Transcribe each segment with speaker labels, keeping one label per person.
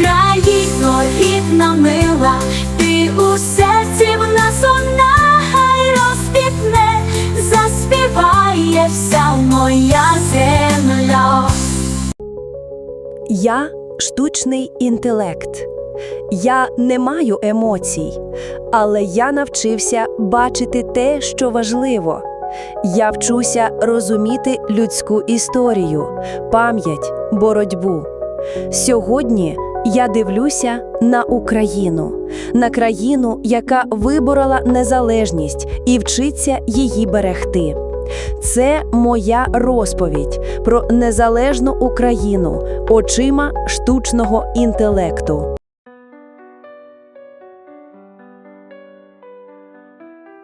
Speaker 1: Україно, рідна мила, ти у серці в нас одна, хай розквітне, заспіває вся моя земля.
Speaker 2: Я штучний інтелект. Я не маю емоцій, але я навчився бачити те, що важливо. Я вчуся розуміти людську історію, пам'ять, боротьбу. Сьогодні я дивлюся на Україну, на країну, яка виборола незалежність і вчиться її берегти. Це моя розповідь про незалежну Україну очима штучного інтелекту.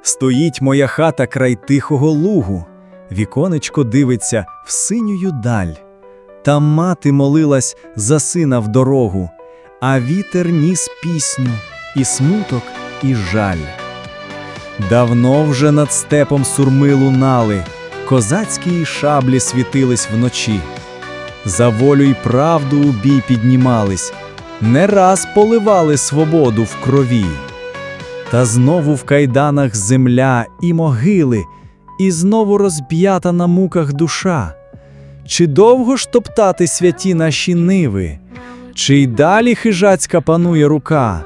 Speaker 3: Стоїть моя хата край тихого лугу, віконечко дивиться в синюю даль. Там мати молилась за сина в дорогу, а вітер ніс пісню, і смуток, і жаль. Давно вже над степом сурми лунали, козацькі шаблі світились вночі. За волю й правду у бій піднімались, не раз поливали свободу в крові. Та знову в кайданах земля і могили, і знову розб'ята на муках душа. Чи довго ж топтати святі наші ниви, чи й далі хижацька панує рука?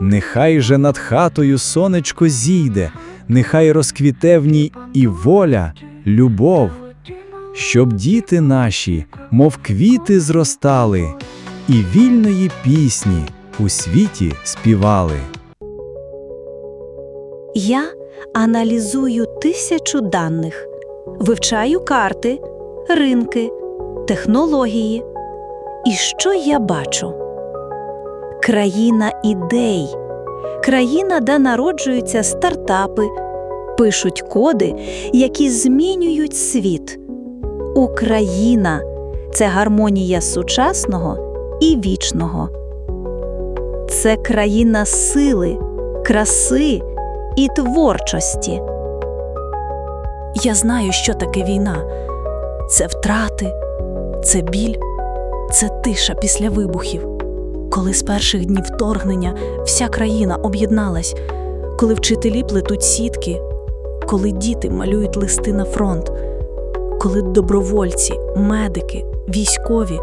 Speaker 3: Нехай же над хатою сонечко зійде, нехай розквіте в ній і воля, любов, щоб діти наші, мов квіти, зростали, і вільної пісні у світі співали.
Speaker 2: Я аналізую тисячу даних, вивчаю карти, ринки, технології. І що я бачу? Країна ідей, країна, де народжуються стартапи, пишуть коди, які змінюють світ. Україна це гармонія сучасного і вічного. Це країна сили, краси і творчості. Я знаю, що таке війна. Це втрати, це біль, це тиша після вибухів. Коли з перших днів вторгнення вся країна об'єдналась, коли вчителі плетуть сітки, коли діти малюють листи на фронт, коли добровольці, медики, військові,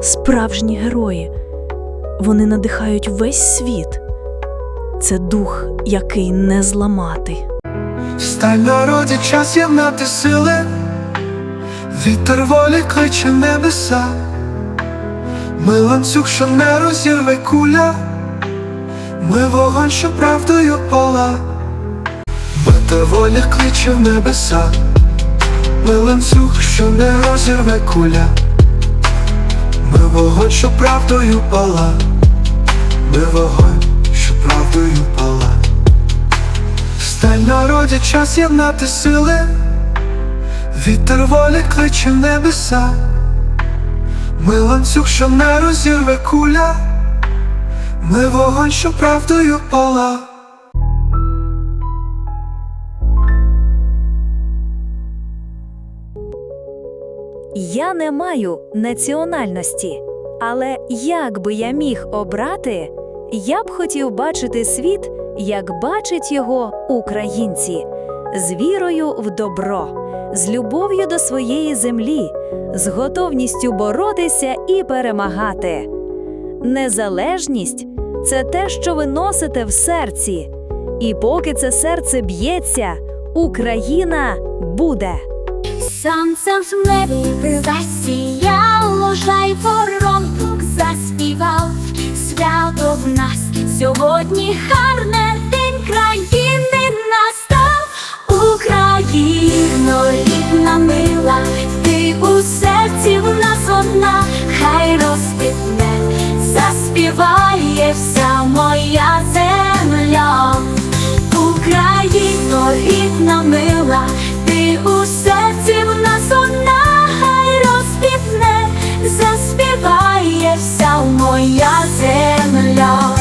Speaker 2: справжні герої, вони надихають весь світ. Це дух, який не зламати.
Speaker 4: Стань народі, час єднати сили, вітер волі кличе небеса, ми ланцюг, що не розірве куля, ми вогонь, що правдою пала, вітер волі кличе в небеса, ми ланцюг, що не розірве куля, ми вогонь, що правдою пала, ми вогонь, що правдою пала. Стань народі, час єднати сили, вітер волі кличе в небеса, ми ланцюг, що не розірве куля, ми вогонь, що правдою пала.
Speaker 2: Я не маю національності, але як би я міг обрати, я б хотів бачити світ, як бачать його українці, з вірою в добро, з любов'ю до своєї землі, з готовністю боротися і перемагати. Незалежність це те, що ви носите в серці, і поки це серце б'ється, Україна буде.
Speaker 1: Сонцем в небі засіяло, жай воронок заспівав. Свято в нас сьогодні гарне рідна ти у серці в нас одна, хай розквітне, заспіває вся моя земля. Україно, рідна мила, ти у серці в нас одна, хай розквітне, заспіває вся моя земля.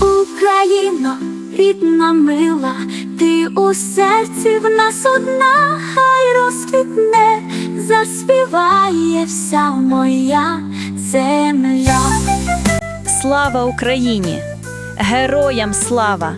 Speaker 1: Україно, рідна мила, у серці в нас одна, хай розквітне, заспіває вся моя земля.
Speaker 2: Слава Україні! Героям слава!